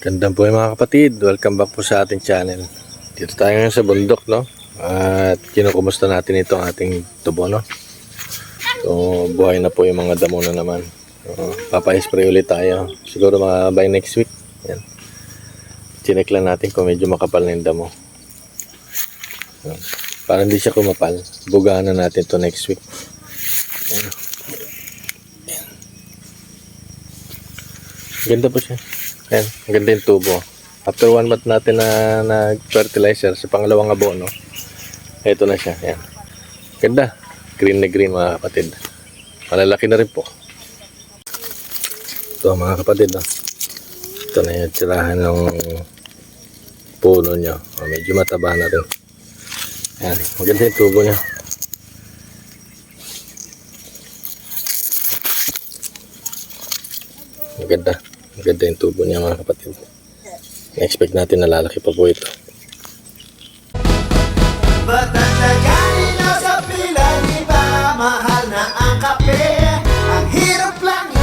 Gandang po mga kapatid, welcome back po sa ating channel. Dito tayo ngayon sa bundok, no? At kinukumusta natin itong ating tubo, no? So, buhay na po yung mga damo na naman. So, papa-spray ulit tayo. Siguro mga by next week. Yan. Chinek lang natin kung medyo makapal na yung damo. Yan. Para hindi siya kumapal, bugahan na natin to next week. Yan. Yan. Ganda po siya. Ayan, ang ganda yung tubo. After one month natin na nag-fertilizer sa pangalawang abono, ito na siya. Ayan. Ganda. Green na green mga kapatid. Malalaki na rin po. Ito mga kapatid. No? Ito na yung tirahan ng puno niya. O, medyo mataba na rin. Ayan. Maganda yung tubo niya. Maganda. Maganda Maganda yung tubo niya mga kapatid. Na-expect natin na lalaki pa po ito. Batanagaling na sa pila, di ba? Mahal na ang kape, ang hirap lang